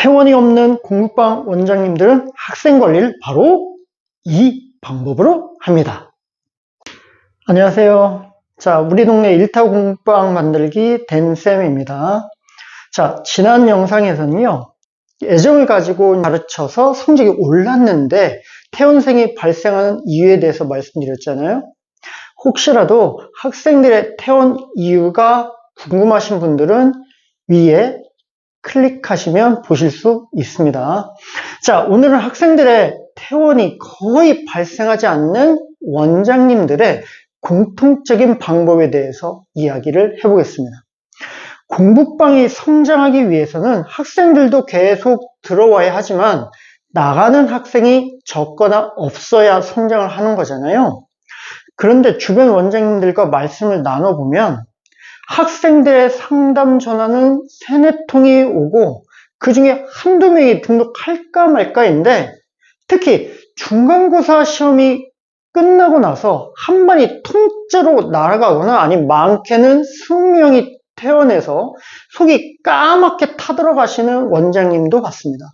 태원이 없는 공부방 원장님들은 학생 관리를 바로 이 방법으로 합니다. 안녕하세요. 자, 우리 동네 일타 공부방 만들기 댄쌤입니다. 자, 지난 영상에서는요, 애정을 가지고 가르쳐서 성적이 올랐는데 태원생이 발생하는 이유에 대해서 말씀드렸잖아요. 혹시라도 학생들의 태원 이유가 궁금하신 분들은 위에 클릭하시면 보실 수 있습니다. 자, 오늘은 학생들의 퇴원이 거의 발생하지 않는 원장님들의 공통적인 방법에 대해서 이야기를 해보겠습니다. 공부방이 성장하기 위해서는 학생들도 계속 들어와야 하지만 나가는 학생이 적거나 없어야 성장을 하는 거잖아요. 그런데 주변 원장님들과 말씀을 나눠보면 학생들의 상담 전화는 세네 통이 오고 그 중에 한두 명이 등록할까 말까인데 특히 중간고사 시험이 끝나고 나서 한 번이 통째로 날아가거나 아니 많게는 20명이 퇴원해서 속이 까맣게 타들어가시는 원장님도 봤습니다.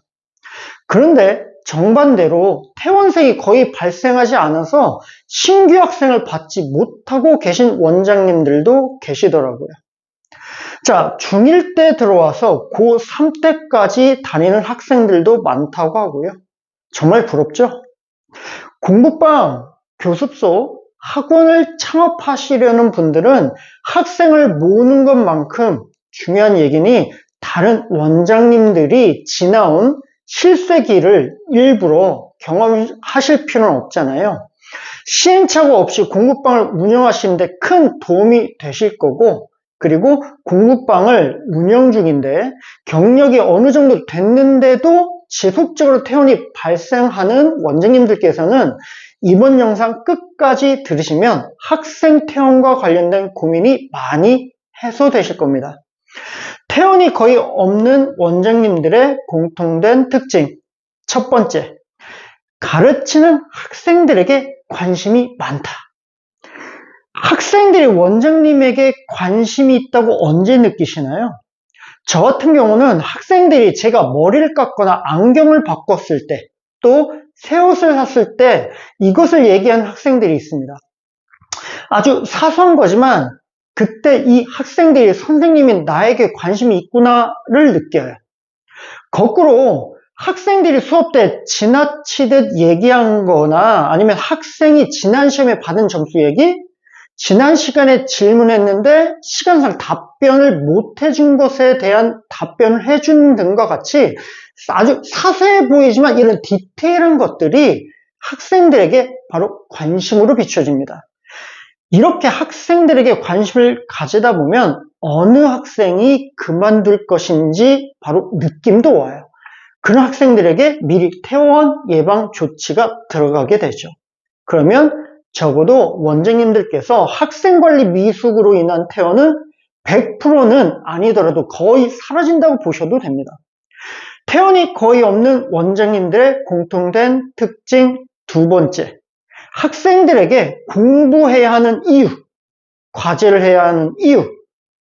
그런데 정반대로 퇴원생이 거의 발생하지 않아서 신규 학생을 받지 못하고 계신 원장님들도 계시더라고요. 자, 중1 때 들어와서 고3 때까지 다니는 학생들도 많다고 하고요. 정말 부럽죠? 공부방, 교습소, 학원을 창업하시려는 분들은 학생을 모으는 것만큼 중요한 얘기니 다른 원장님들이 지나온 실세기를 일부러 경험하실 필요는 없잖아요. 시행착오 없이 공부방을 운영하시는데 큰 도움이 되실 거고 그리고 공부방을 운영 중인데 경력이 어느 정도 됐는데도 지속적으로 퇴원이 발생하는 원장님들께서는 이번 영상 끝까지 들으시면 학생 퇴원과 관련된 고민이 많이 해소되실 겁니다. 퇴원이 거의 없는 원장님들의 공통된 특징. 첫 번째, 가르치는 학생들에게 관심이 많다. 학생들이 원장님에게 관심이 있다고 언제 느끼시나요? 저 같은 경우는 학생들이 제가 머리를 깎거나 안경을 바꿨을 때, 또 새 옷을 샀을 때 이것을 얘기하는 학생들이 있습니다. 아주 사소한 거지만 그때 이 학생들이 선생님이 나에게 관심이 있구나를 느껴요. 거꾸로 학생들이 수업 때 지나치듯 얘기한 거나 아니면 학생이 지난 시험에 받은 점수 얘기, 지난 시간에 질문했는데 시간상 답변을 못 해준 것에 대한 답변을 해준 등과 같이 아주 사소해 보이지만 이런 디테일한 것들이 학생들에게 바로 관심으로 비춰집니다. 이렇게 학생들에게 관심을 가지다 보면 어느 학생이 그만둘 것인지 바로 느낌도 와요. 그런 학생들에게 미리 퇴원 예방 조치가 들어가게 되죠. 그러면 적어도 원장님들께서 학생 관리 미숙으로 인한 퇴원은 100%는 아니더라도 거의 사라진다고 보셔도 됩니다. 퇴원이 거의 없는 원장님들의 공통된 특징 두 번째. 학생들에게 공부해야 하는 이유, 과제를 해야 하는 이유,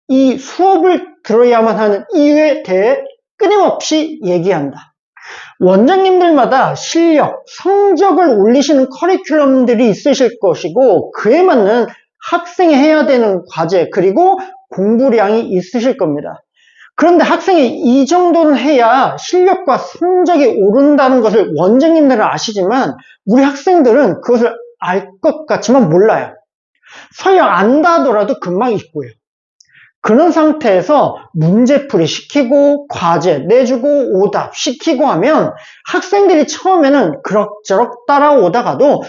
이 수업을 들어야만 하는 이유에 대해 끊임없이 얘기한다. 원장님들마다 실력, 성적을 올리시는 커리큘럼들이 있으실 것이고 그에 맞는 학생이 해야 되는 과제 그리고 공부량이 있으실 겁니다. 그런데 학생이 이 정도는 해야 실력과 성적이 오른다는 것을 원장님들은 아시지만 우리 학생들은 그것을 알 것 같지만 몰라요. 설령 안다 하더라도 금방 잊고요. 그런 상태에서 문제풀이 시키고 과제 내주고 오답 시키고 하면 학생들이 처음에는 그럭저럭 따라오다가도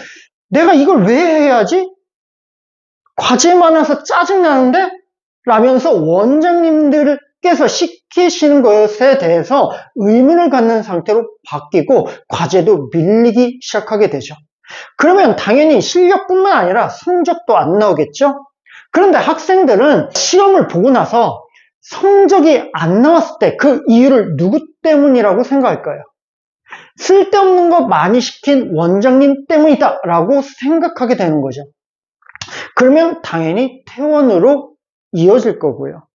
내가 이걸 왜 해야지? 과제 많아서 짜증나는데? 라면서 원장님들께서 시키시는 것에 대해서 의문을 갖는 상태로 바뀌고 과제도 밀리기 시작하게 되죠. 그러면 당연히 실력뿐만 아니라 성적도 안 나오겠죠? 그런데 학생들은 시험을 보고 나서 성적이 안 나왔을 때 그 이유를 누구 때문이라고 생각할까요? 쓸데없는 거 많이 시킨 원장님 때문이다 라고 생각하게 되는 거죠. 그러면 당연히 퇴원으로 이어질 거고요.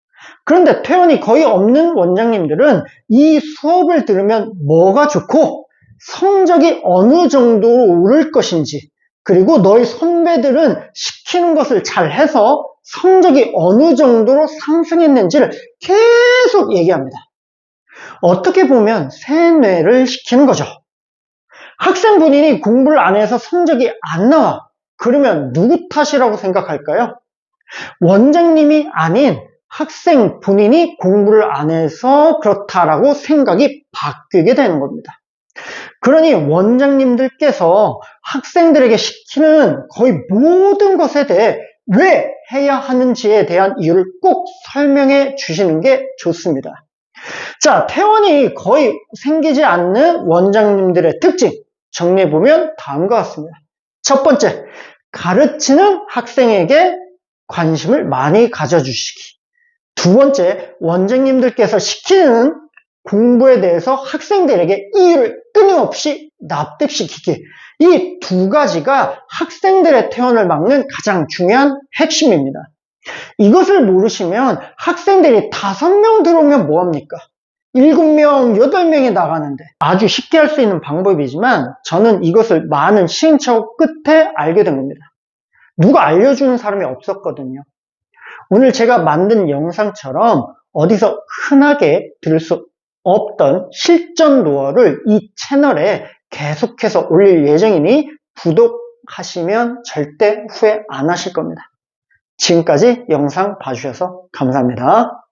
그런데 퇴원이 거의 없는 원장님들은 이 수업을 들으면 뭐가 좋고 성적이 어느 정도로 오를 것인지 그리고 너희 선배들은 시키는 것을 잘 해서 성적이 어느 정도로 상승했는지를 계속 얘기합니다. 어떻게 보면 세뇌를 시키는 거죠. 학생 본인이 공부를 안 해서 성적이 안 나와. 그러면 누구 탓이라고 생각할까요? 원장님이 아닌 학생 본인이 공부를 안 해서 그렇다라고 생각이 바뀌게 되는 겁니다. 그러니 원장님들께서 학생들에게 시키는 거의 모든 것에 대해 왜 해야 하는지에 대한 이유를 꼭 설명해 주시는 게 좋습니다. 자, 퇴원이 거의 생기지 않는 원장님들의 특징 정리해보면 다음과 같습니다. 첫 번째, 가르치는 학생에게 관심을 많이 가져주시기. 두 번째, 원장님들께서 시키는 공부에 대해서 학생들에게 이유를 끊임없이 납득시키기. 이 두 가지가 학생들의 퇴원을 막는 가장 중요한 핵심입니다. 이것을 모르시면 학생들이 다섯 명 들어오면 뭐합니까? 일곱 명, 여덟 명이 나가는데 아주 쉽게 할 수 있는 방법이지만 저는 이것을 많은 시행착오 끝에 알게 된 겁니다. 누가 알려주는 사람이 없었거든요. 오늘 제가 만든 영상처럼 어디서 흔하게 들을 수 없던 실전 노어를 이 채널에 계속해서 올릴 예정이니 구독하시면 절대 후회 안 하실 겁니다. 지금까지 영상 봐주셔서 감사합니다.